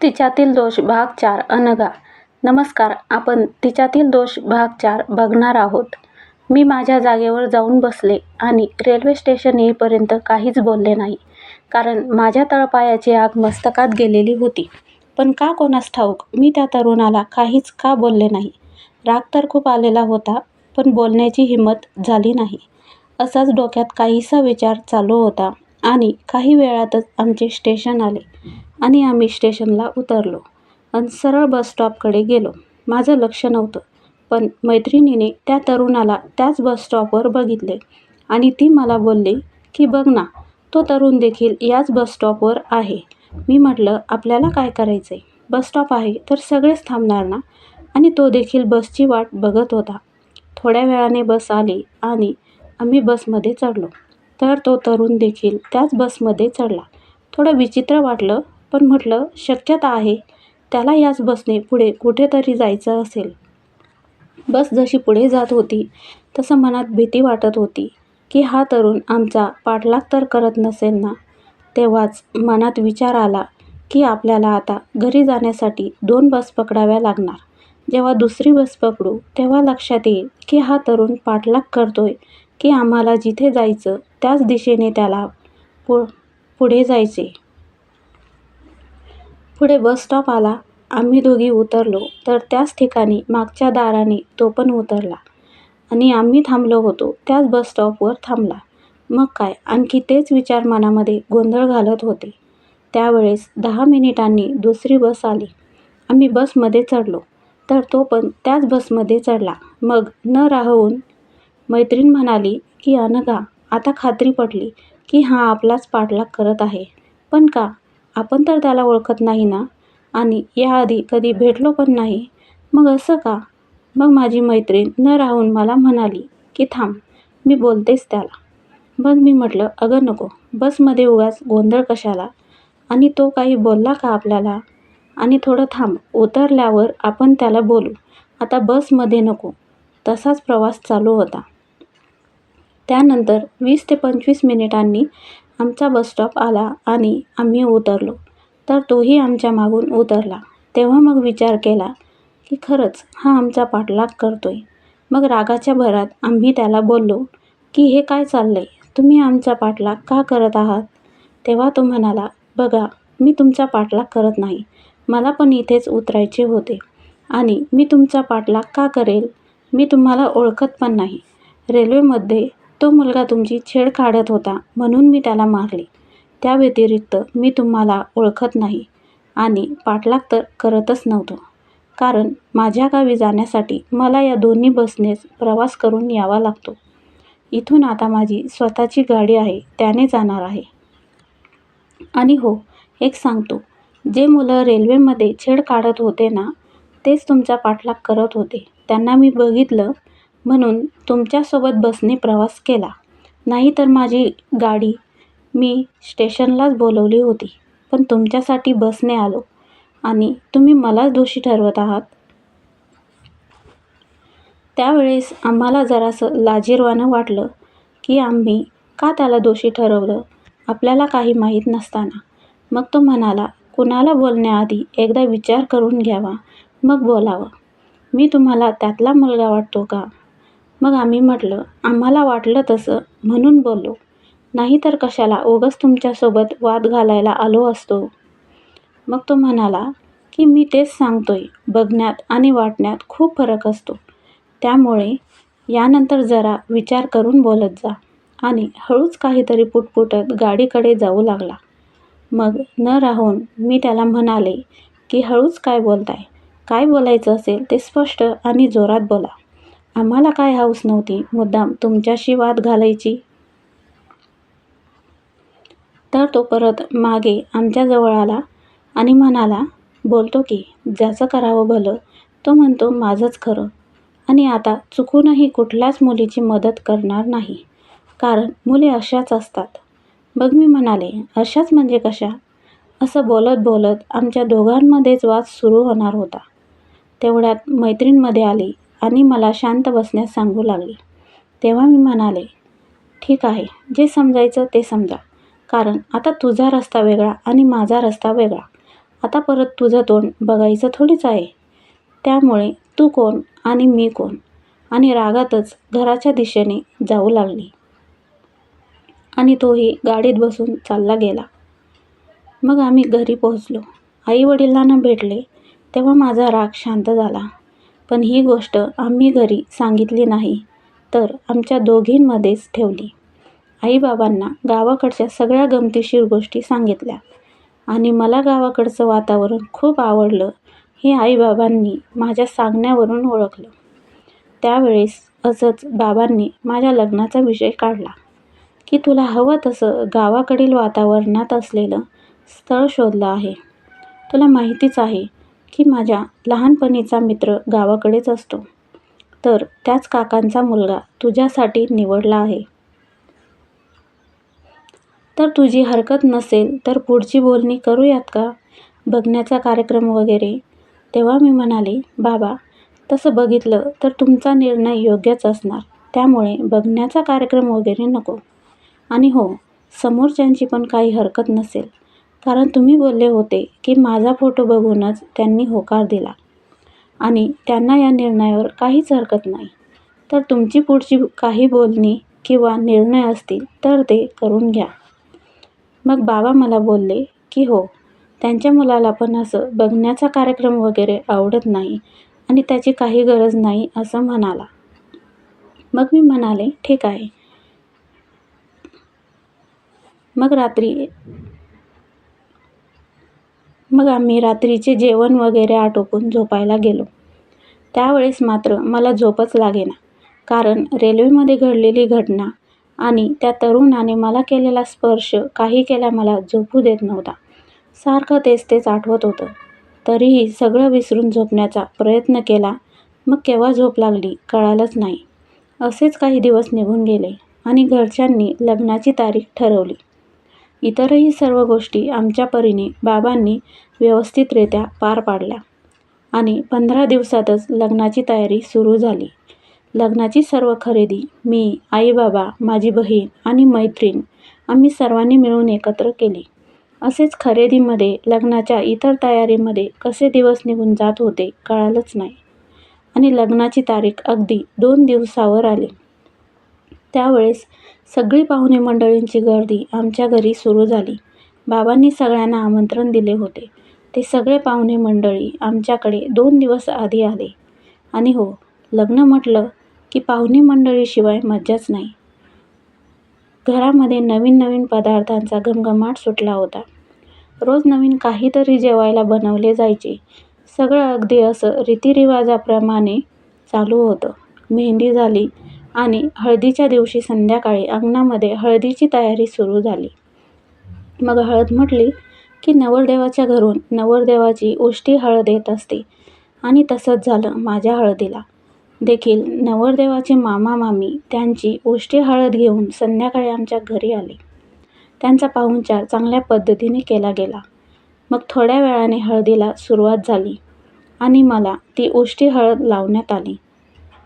तिच्यातील दोष भाग चार अनघा. नमस्कार आपण तिच्यातील दोष भाग चार बघणार आहोत. मी माझ्या जागेवर जाऊन बसले आणि रेल्वे स्टेशन येईपर्यंत काहीच बोलले नाही कारण माझ्या तळपायाची आग मस्तकात गेलेली होती. पण का कोणास ठाऊक मी त्या तरुणाला काहीच का बोलले नाही? राग तर खूप आलेला होता पण बोलण्याची हिंमत झाली नाही. असाच डोक्यात काहीसा विचार चालू होता आणि काही वेळातच आमचे स्टेशन आले. आणि आम्ही स्टेशनला उतरलो आणि सरळ बस स्टॉपकडे गेलो. माझं लक्ष नव्हतं पण मैत्रिणीने त्या तरुणाला त्याच बस स्टॉपवर बघितले आणि ती मला बोलली की बघ ना तो तरुण देखील याच बस स्टॉपवर आहे. मी म्हटलं आपल्याला काय करायचं आहे बस स्टॉप आहे तर सगळेच थांबणार ना? आणि तो देखील बसची वाट बघत होता. थोड्या वेळाने बस आली आणि आम्ही बसमध्ये चढलो. तर तो तरुण देखील त्याच बसमध्ये चढला. थोडं विचित्र वाटलं पण म्हटलं शक्यता आहे. त्याला याच बसने पुढे कुठेतरी जायचं असेल. बस जशी पुढे जात होती तसं मनात भीती वाटत होती की हा तरुण आमचा पाठलाग तर करत नसेल ना? तेव्हाच मनात विचार आला की आपल्याला आता घरी जाण्यासाठी दोन बस पकडाव्या लागणार. जेव्हा दुसरी बस पकडू तेव्हा लक्षात येईल की हा तरुण पाठलाग करतोय की आम्हाला जिथे जायचं त्याच दिशेने त्याला पु पुढे जायचे. पुढे बस स्टॉप आला. आम्ही दोघी उतरलो. तर त्याच ठिकाणी मागच्या दाराने तो पण उतरला. आणि आम्ही थांबलो होतो. त्याच बस स्टॉपवर थांबला. मग काय? आणखी तेच विचार मनामध्ये गोंधळ घालत होते. त्यावेळेस दहा मिनिटांनी दुसरी बस आली. आम्ही बसमध्ये चढलो. तर तो पण त्याच बसमध्ये चढला. मग न राहून मैत्रीण म्हणाली की अनघा आता खात्री पटली की हा आपलाच पाठलाग करत आहे. पण का? आपण तर त्याला ओळखत नाही ना? आणि याआधी कधी भेटलो पण नाही. मग असं का? मग माझी मैत्रीण न राहून मला म्हणाली की थांब मी बोलतेच त्याला. मग मी म्हटलं अगं नको बसमध्ये उगाच गोंधळ कशाला? आणि तो काही बोलला का आपल्याला? आणि थोडं थांब उतरल्यावर आपण त्याला बोलू. आता बसमध्ये नको. तसाच प्रवास चालू होता. त्यानंतर वीस ते पंचवीस मिनिटांनी आमचा बस स्टॉप आला आणि आम्ही उतरलो. तर तोही आमच्या मागून उतरला. तेव्हा मग विचार केला की खरंच हा आमचा पाठलाग करतो आहे मग रागाच्या भरात आम्ही त्याला बोललो की हे काय चाललं आहे तुम्ही आमचा पाठलाग का करत आहात? तेव्हा तो म्हणाला बघा मी तुमचा पाठलाग करत नाही. मला पण इथेच उतरायचे होते. आणि मी तुमचा पाठलाग का करेल? मी तुम्हाला ओळखत पण नाही. रेल्वेमध्ये तो मुलगा तुमची छेड काढत होता म्हणून मी त्याला मारले. त्या व्यतिरिक्त मी तुम्हाला ओळखत नाही आणि पाठलाग तर करतच नव्हतो. कारण माझ्या गावी जाण्यासाठी मला या दोन्ही बसनेच प्रवास करून यावा लागतो. इथून आता माझी स्वतःची गाडी आहे त्याने जाणार आहे. आणि हो एक सांगतो. जे मुलं रेल्वेमध्ये छेड काढत होते ना तेच तुमचा पाठलाग करत होते. त्यांना मी बघितलं म्हणून तुमच्यासोबत बसने प्रवास केला. नाही तर माझी गाडी मी स्टेशनलाच बोलवली होती पण तुमच्यासाठी बसने आलो. आणि तुम्ही मलाच दोषी ठरवत आहात? त्यावेळेस आम्हाला जरासं लाजिरवाणं वाटलं की आम्ही का त्याला दोषी ठरवलं? आपल्याला काही माहीत नसताना. मग तो म्हणाला कुणाला बोलण्याआधी एकदा विचार करून घ्यावा. मग बोलावं. मी तुम्हाला त्यातला मुलगा वाटतो का? मग आम्ही म्हटलं आम्हाला वाटलं तसं म्हणून बोललो. नाही तर कशाला उगाच तुमच्यासोबत वाद घालायला आलो असतो? मग तो म्हणाला की मी तेच सांगतोय बघण्यात आणि वाटण्यात खूप फरक असतो. त्यामुळे यानंतर जरा विचार करून बोलत जा. आणि हळूच काहीतरी पुटपुटत गाडीकडे जाऊ लागला. मग न राहून मी त्याला म्हणाले की हळूच काय बोलताय? काय बोलायचं असेल ते स्पष्ट आणि जोरात बोला. आम्हाला काय हौस नव्हती मुद्दाम तुमच्याशी वाद घालायची. तर तो परत मागे आमच्याजवळ आला आणि म्हणाला बोलतो की ज्याचं करावं भलं तो म्हणतो माझंच खरं. आणि आता चुकूनही कुठल्याच मुलीची मदत करणार नाही. कारण मुले अशाच असतात. बघ मी म्हणाले अशाच म्हणजे कशा? असं बोलत बोलत आमच्या दोघांमध्येच वाद सुरू होणार होता. तेवढ्यात मैत्रीणमध्ये आली. आणि मला शांत बसण्यास सांगू लागली. तेव्हा मी म्हणाले ठीक आहे जे समजायचं ते समजा. कारण आता तुझा रस्ता वेगळा आणि माझा रस्ता वेगळा. आता परत तुझं तोंड बघायचं थोडीच आहे. त्यामुळे तू कोण आणि मी कोण? आणि रागातच घराच्या दिशेने जाऊ लागली. आणि तोही गाडीत बसून चालला गेला. मग आम्ही घरी पोहोचलो. आई वडिलांना भेटले तेव्हा माझा राग शांत झाला. पण ही गोष्ट आम्ही घरी सांगितली नाही तर आमच्या दोघींमध्येच ठेवली. आईबाबांना गावाकडच्या सगळ्या गमतीशीर गोष्टी सांगितल्या आणि मला गावाकडचं वातावरण खूप आवडलं हे आईबाबांनी माझ्या सांगण्यावरून ओळखलं. त्यावेळेस असंच बाबांनी माझ्या लग्नाचा विषय काढला की तुला हवं तसं गावाकडील वातावरणात असलेलं स्थळ शोधलं आहे. तुला माहितीच आहे की माझ्या लहानपणीचा मित्र गावाकडेच असतो. तर त्याच काकांचा मुलगा तुझ्यासाठी निवडला आहे. तर तुझी हरकत नसेल तर पुढची बोलणी करूयात का? बघण्याचा कार्यक्रम वगैरे. तेव्हा मी म्हणाले बाबा तसं बघितलं तर तुमचा निर्णय योग्यच असणार. त्यामुळे बघण्याचा कार्यक्रम वगैरे नको. आणि हो समोरच्यांची पण काही हरकत नसेल. कारण तुम्ही बोलले होते की माझा फोटो बघूनच त्यांनी होकार दिला. आणि त्यांना या निर्णयावर काहीच हरकत नाही. तर तुमची पुढची काही बोलणी किंवा निर्णय असतील तर ते करून घ्या. मग बाबा मला बोलले की हो त्यांच्या मुलाला पण असं बघण्याचा कार्यक्रम वगैरे आवडत नाही आणि त्याची काही गरज नाही असं म्हणाला. मग मी म्हणाले ठीक आहे. मग रात्री मग आम्ही रात्रीचे जेवण वगैरे आटोपून झोपायला गेलो. त्यावेळेस मात्र मला झोपच लागेना कारण रेल्वेमध्ये घडलेली घटना आणि त्या तरुणाने मला केलेला स्पर्श काही केल्या मला झोपू देत नव्हता. सारखं तेच तेच आठवत होतं. तरीही सगळं विसरून झोपण्याचा प्रयत्न केला मग केव्हा झोप लागली कळालंच नाही. असेच काही दिवस निघून गेले आणि घरच्यांनी लग्नाची तारीख ठरवली. इतरही सर्व गोष्टी आमच्या परीने बाबांनी व्यवस्थितरित्या पार पाडल्या आणि पंधरा दिवसातच लग्नाची तयारी सुरू झाली. लग्नाची सर्व खरेदी मी आई बाबा माझी बहीण आणि मैत्रीण आम्ही सर्वांनी मिळून एकत्र केली. असेच खरेदीमध्ये लग्नाच्या इतर तयारीमध्ये कसे दिवस निघून जात होते कळालंच नाही आणि लग्नाची तारीख अगदी दोन दिवसावर आली. त्यावेळेस सगळी पाहुणे मंडळींची गर्दी आमच्या घरी सुरू झाली. बाबांनी सगळ्यांना आमंत्रण दिले होते. ते सगळे पाहुणे मंडळी आमच्याकडे दोन दिवस आधी आले. आणि हो लग्न म्हटलं की पाहुणे मंडळीशिवाय मज्जाच नाही. घरामध्ये नवीन नवीन पदार्थांचा घमघमाट सुटला होता. रोज नवीन काहीतरी जेवायला बनवले जायचे. सगळं अगदी असं रीतिरिवाजाप्रमाणे चालू होतं. मेहंदी झाली आणि हळदीच्या दिवशी संध्याकाळी अंगणामध्ये हळदीची तयारी सुरू झाली. मग हळद म्हटली की नवरदेवाच्या घरून नवरदेवाची उष्टी हळद येत असते आणि तसंच झालं माझ्या हळदीला. देखील नवरदेवाचे मामा मामी त्यांची उष्टी हळद घेऊन संध्याकाळी आमच्या घरी आले. त्यांचा पाहुणचार चांगल्या पद्धतीने केला गेला. मग थोड्या वेळाने हळदीला सुरुवात झाली आणि मला ती उष्टी हळद लावण्यात आली.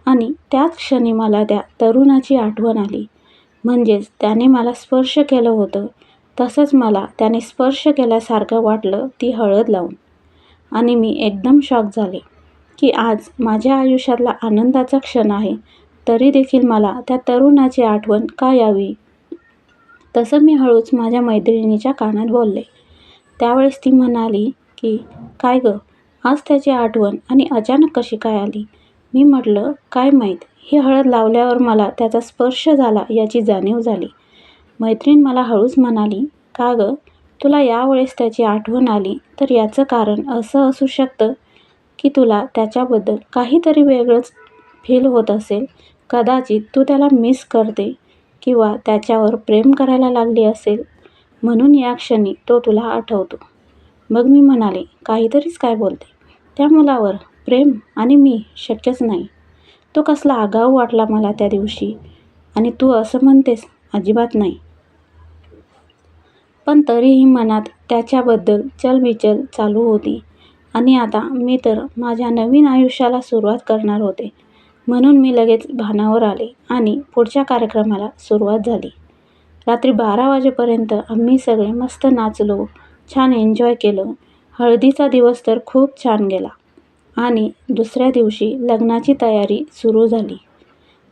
आणि त्याच क्षणी मला त्या तरुणाची आठवण आली. म्हणजेच त्याने मला स्पर्श केलं होतं. तसंच मला त्याने स्पर्श केल्यासारखं वाटलं ती हळद लावून. आणि मी एकदम शॉक झाले की आज माझ्या आयुष्यातला आनंदाचा क्षण आहे तरी देखील मला त्या तरुणाची आठवण का यावी? तसं मी हळूच माझ्या मैत्रिणीच्या कानात बोलले. त्यावेळेस ती म्हणाली की काय गं आज त्याची आठवण आणि अचानक कशी काय आली? मी म्हटलं काय माहीत? ही हळद लावल्यावर मला त्याचा स्पर्श झाला याची जाणीव झाली. मैत्रीण मला हळूच म्हणाली का गं? तुला यावेळेस त्याची आठवण आली तर याचं कारण असं असू शकतं की तुला त्याच्याबद्दल काहीतरी वेगळंच फील होत असेल. कदाचित तू त्याला मिस करते किंवा त्याच्यावर प्रेम करायला लागली असेल. म्हणून या क्षणी तो तुला आठवतो. मग मी म्हणाले काहीतरीच काय बोलते? त्या मुलावर प्रेम आणि मी शक्यच नाही. तो कसला आगाऊ वाटला मला त्या दिवशी. आणि तू असं म्हणतेस अजिबात नाही. पण तरीही मनात त्याच्याबद्दल चलबिचल चालू होती. आणि आता मी तर माझ्या नवीन आयुष्याला सुरुवात करणार होते. म्हणून मी लगेच भानावर आले आणि पुढच्या कार्यक्रमाला सुरुवात झाली. रात्री बारा वाजेपर्यंत आम्ही सगळे मस्त नाचलो छान एन्जॉय केलं. हळदीचा दिवस तर खूप छान गेला. आणि दुसऱ्या दिवशी लग्नाची तयारी सुरू झाली.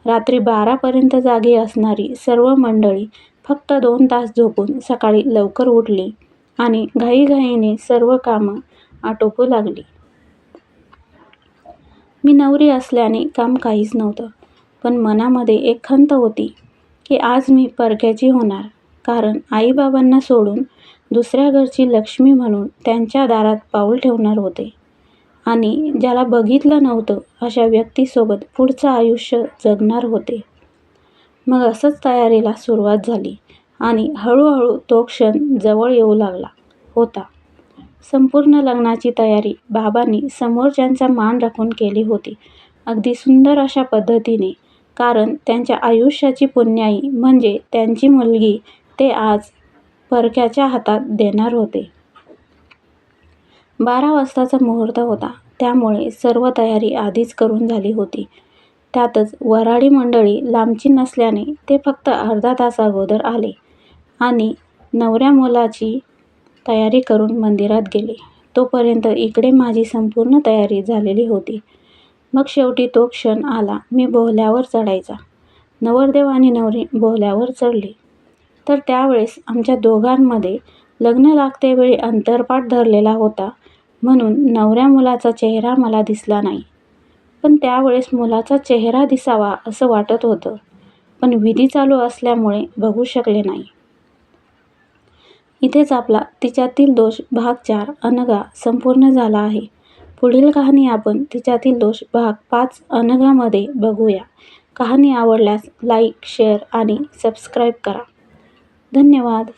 रात्री बारापर्यंत जागी असणारी सर्व मंडळी फक्त दोन तास झोपून सकाळी लवकर उठली आणि घाईघाईने सर्व कामं आटोपू लागली. मी नवरी असल्याने काम काहीच नव्हतं पण मनामध्ये एक खंत होती की आज मी परक्याची होणार कारण आईबाबांना सोडून दुसऱ्या घरची लक्ष्मी म्हणून त्यांच्या दारात पाऊल ठेवणार होते. आणि ज्याला बघितलं नव्हतं अशा व्यक्तीसोबत पुढचं आयुष्य जगणार होते. मग असंच तयारीला सुरुवात झाली आणि हळूहळू तो क्षण जवळ येऊ लागला होता. संपूर्ण लग्नाची तयारी बाबांनी समोरच्यांचा मान राखून केली होती. अगदी सुंदर अशा पद्धतीने कारण त्यांच्या आयुष्याची पुण्याई म्हणजे त्यांची मुलगी ते आज परक्याच्या हातात देणार होते. बारा वाजताचा मुहूर्त होता. त्यामुळे सर्व तयारी आधीच करून झाली होती. त्यातच वऱ्हाडी मंडळी लांबची नसल्याने ते फक्त अर्धा तास अगोदर आले आणि नवऱ्या मुलाची तयारी करून मंदिरात गेले. तोपर्यंत इकडे माझी संपूर्ण तयारी झालेली होती. मग शेवटी तो क्षण आला. मी बोहल्यावर चढायचा. नवरदेव आणि नवरी बोहल्यावर चढले. तर त्यावेळेस आमच्या दोघांमध्ये लग्न लागतेवेळी अंतरपाठ धरलेला होता. म्हणून नवऱ्या मुलाचा चेहरा मला दिसला नाही. पण त्यावेळेस मुलाचा चेहरा दिसावा असं वाटत होतं. पण विधी चालू असल्यामुळे बघू शकले नाही. इथेच आपला तिच्यातील दोष भाग चार अनघा संपूर्ण झाला आहे. पुढील कहाणी आपण तिच्यातील दोष भाग पाच अनघामध्ये बघूया. कहाणी आवडल्यास लाईक शेअर आणि सबस्क्राईब करा. धन्यवाद.